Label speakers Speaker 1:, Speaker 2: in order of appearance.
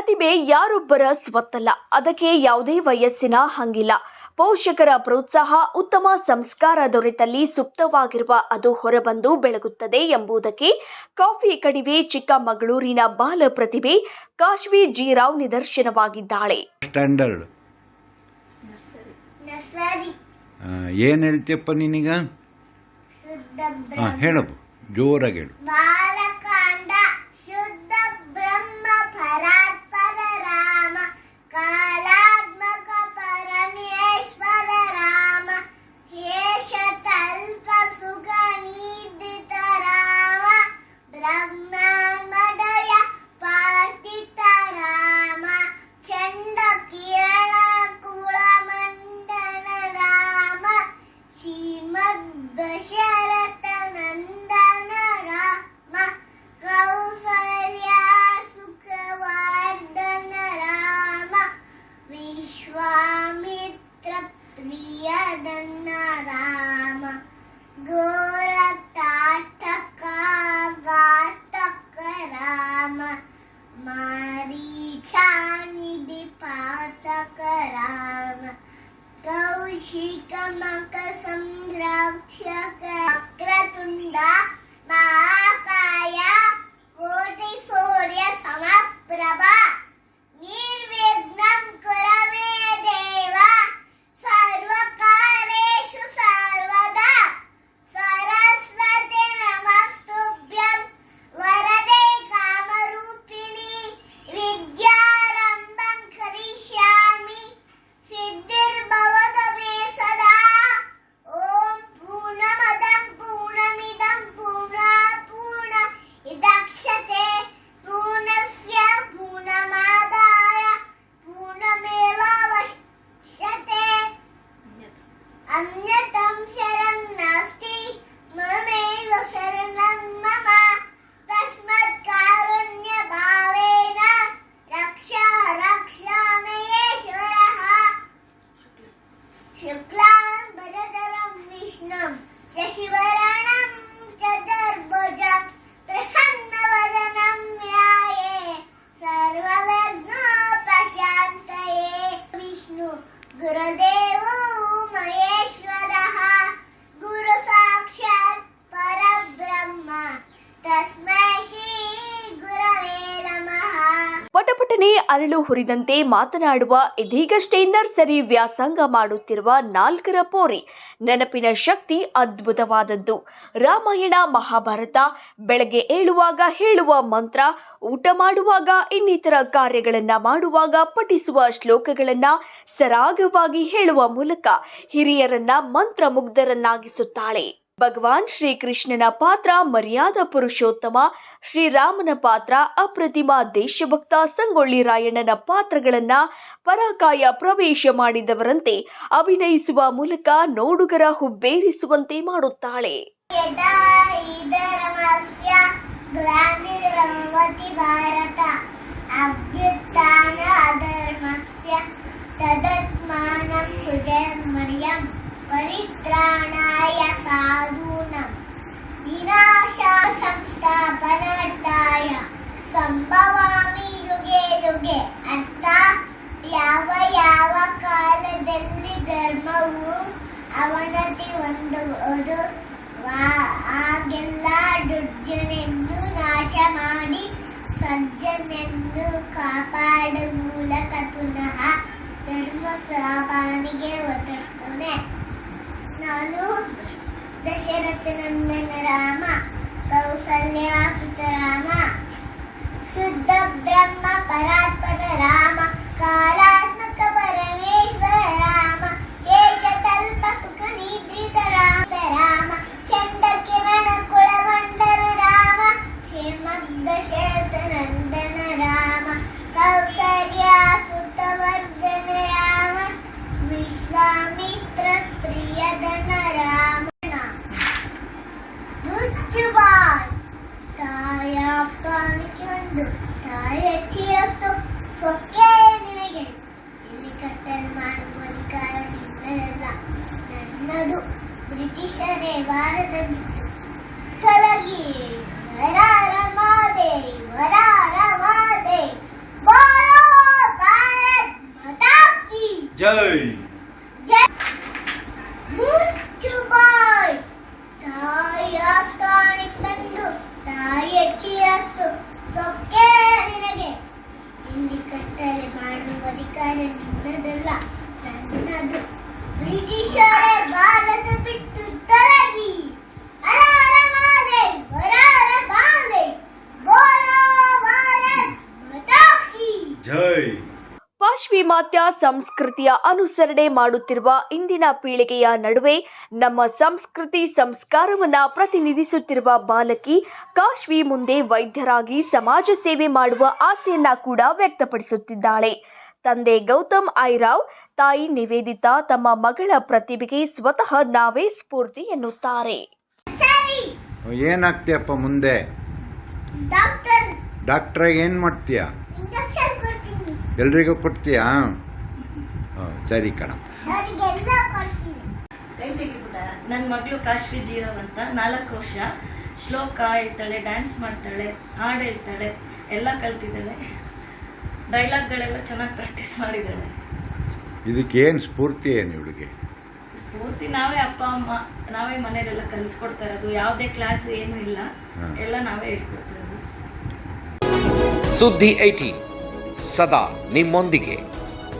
Speaker 1: ಪ್ರತಿಭೆ ಯಾರೊಬ್ಬರ ಸ್ವತ್ತಲ್ಲ. ಅದಕ್ಕೆ ಯಾವುದೇ ವಯಸ್ಸಿನ ಹಂಗಿಲ್ಲ. ಪೋಷಕರ ಪ್ರೋತ್ಸಾಹ ಉತ್ತಮ ಸಂಸ್ಕಾರ ದೊರೆತಲ್ಲಿ ಸುಪ್ತವಾಗಿರುವ ಅದು ಹೊರಬಂದು ಬೆಳಗುತ್ತದೆ ಎಂಬುದಕ್ಕೆ ಕಾಫಿ ಕಡಿವೆ ಚಿಕ್ಕಮಗಳೂರಿನ ಬಾಲ ಪ್ರತಿಭೆ ಕಾಶ್ವಿ ಜಿ ರಾವ್ ನಿದರ್ಶನವಾಗಿದ್ದಾಳೆ.
Speaker 2: ಸ್ಟ್ಯಾಂಡರ್ಡ್ ಏನು ಹೇಳ್ತೀಯಪ್ಪ ನೀನೀಗ?
Speaker 3: ಶುದ್ಧ
Speaker 2: ಹಾಂ ಹೇಳಪ್ಪ. ಜೋರಾಗಿ ಹೇಳು.
Speaker 3: मारी छानी दिपात करा कौशिक मक संरक्षक अक्रतुंडा
Speaker 1: ಪಟಪಟನೆ ಅರಳು ಹುರಿದಂತೆ ಮಾತನಾಡುವ ಇದೀಗಷ್ಟೇ ನರ್ಸರಿ ವ್ಯಾಸಂಗ ಮಾಡುತ್ತಿರುವ ನಾಲ್ಕರ ಪೋರಿ. ನೆನಪಿನ ಶಕ್ತಿ ಅದ್ಭುತವಾದದ್ದು. ರಾಮಾಯಣ ಮಹಾಭಾರತ ಬೆಳಗ್ಗೆ ಏಳುವಾಗ ಹೇಳುವ ಮಂತ್ರ, ಊಟ ಮಾಡುವಾಗ ಇನ್ನಿತರ ಕಾರ್ಯಗಳನ್ನ ಮಾಡುವಾಗ ಪಠಿಸುವ ಶ್ಲೋಕಗಳನ್ನ ಸರಾಗವಾಗಿ ಹೇಳುವ ಮೂಲಕ ಹಿರಿಯರನ್ನ ಮಂತ್ರಮುಗ್ಧರನ್ನಾಗಿಸುತ್ತಾಳೆ. ಭಗವಾನ್ ಶ್ರೀಕೃಷ್ಣನ ಪಾತ್ರ, ಮರ್ಯಾದ ಪುರುಷೋತ್ತಮ, ಶ್ರೀರಾಮನ ಪಾತ್ರ, ಅಪ್ರತಿಮ ದೇಶಭಕ್ತ ಸಂಗೊಳ್ಳಿ ರಾಯಣ್ಣನ ಪಾತ್ರಗಳನ್ನ ಪರಾಕಾಯ ಪ್ರವೇಶ ಮಾಡಿದವರಂತೆ ಅಭಿನಯಿಸುವ ಮೂಲಕ ನೋಡುಗರ ಹುಬ್ಬೇರಿಸುವಂತೆ ಮಾಡುತ್ತಾಳೆ.
Speaker 3: यदा ಆಗೆಲ್ಲ ದುರ್ಜನೆಂದು ನಾಶ ಮಾಡಿ ಸಜ್ಜನೆಂದು ಕಾಪಾಡು ಮೂಲಕ ಪುನಃ ಧರ್ಮ ಸ್ಥಾಪನೆಗೆ ಒತ್ತಡ್ತಾನೆ ನಾನು ದಶರಥನಂದನ ರಾಮ, ಕೌಸಲ್ಯ ಸುತರಾಮ, ಶುದ್ಧ ಬ್ರಹ್ಮ ಪರಾತ್ಮನ ರಾಮ ಕಾಲಾತ್ಮಕ ಎಂದು ತಾಯಿ
Speaker 2: ಅಷ್ಟು ಸೊಕ್ಕೆ ನಿನಗೆ. ಇಲ್ಲಿ ಕಟ್ಟಲು ಮಾಡುವ ಅಧಿಕಾರ ನಿನ್ನದಲ್ಲ ನನ್ನದು ಬ್ರಿಟಿಷರೇ ವಾರದ ಬಿಟ್ಟು ತೊಲಗಿ ವರಾರ ಮಾದೆ ವರಾರ ಮಾದೆ ಬೋರೋ ಭಾರತ್ ಮಾತಾ
Speaker 3: ಜೈ.
Speaker 1: ಪಾಶ್ಚಿಮಾತ್ಯ ಸಂಸ್ಕೃತಿಯ ಅನುಸರಣೆ ಮಾಡುತ್ತಿರುವ ಇಂದಿನ ಪೀಳಿಗೆಯ ನಡುವೆ ನಮ್ಮ ಸಂಸ್ಕೃತಿ ಸಂಸ್ಕಾರವನ್ನ ಪ್ರತಿನಿಧಿಸುತ್ತಿರುವ ಬಾಲಕಿ ಕಾಶ್ವಿ ಮುಂದೆ ವೈದ್ಯರಾಗಿ ಸಮಾಜ ಸೇವೆ ಮಾಡುವ ಆಸೆಯನ್ನ ಕೂಡ ವ್ಯಕ್ತಪಡಿಸುತ್ತಿದ್ದಾಳೆ. ತಂದೆ ಗೌತಮ್ ಐರಾವ್ ತಾಯಿ ನಿವೇದಿತಾ ತಮ್ಮ ಮಗಳ ಪ್ರತಿಭೆಗೆ ಸ್ವತಃ ನಾವೇ ಸ್ಫೂರ್ತಿ ಎನ್ನುತ್ತಾರೆ.
Speaker 3: ಏನಾಗ್ತಿಯಪ್ಪ ಮುಂದೆ?
Speaker 2: ಡಾಕ್ಟರ್.
Speaker 3: ಏನ್ ಏನು ಮಾಡ್ತೀಯ? ಎಲ್ರಿಗೂ ಕೊಡ್ತೀಯಾ? ಹಾ, ಸರಿ ಕಣ.
Speaker 4: ನನ್ನ ಮಗಳು ಕಾಶ್ವಿ ಜೀರವ್ ಅಂತ ನಾಲ್ಕು ವರ್ಷ ಶ್ಲೋಕ ಹೇಳ್ತಾಳೆ ಡ್ಯಾನ್ಸ್ ಮಾಡ್ತಾಳೆ ಹಾಡು ಹೇಳ್ತಾಳೆ ಎಲ್ಲ ಕಲ್ತಿದ್ದಾಳೆ. ಡೈಲಾಗ್ಗಳೆಲ್ಲ ಚೆನ್ನಾಗಿ ಪ್ರಾಕ್ಟೀಸ್ ಮಾಡಿದ್ದಾಳೆ.
Speaker 3: ಇದಕ್ಕೆ ಏನು ಸ್ಫೂರ್ತಿ ಏನು ಇವಳಿಗೆ?
Speaker 4: ಸ್ಫೂರ್ತಿ ನಾವೇ ಅಪ್ಪ ಅಮ್ಮ ನಾವೇ ಮನೇಲೆಲ್ಲ ಕಲಿಸ್ಕೊಡ್ತಾ ಇರೋದು. ಯಾವುದೇ ಕ್ಲಾಸ್ ಏನು ಇಲ್ಲ. ಎಲ್ಲ ನಾವೇ ಹೇಳ್ಕೊಡ್ತಾ ಇರೋದು.
Speaker 5: ಸುದ್ದಿ ಏಟೀನ್ ಸದಾ ನಿಮ್ಮೊಂದಿಗೆ.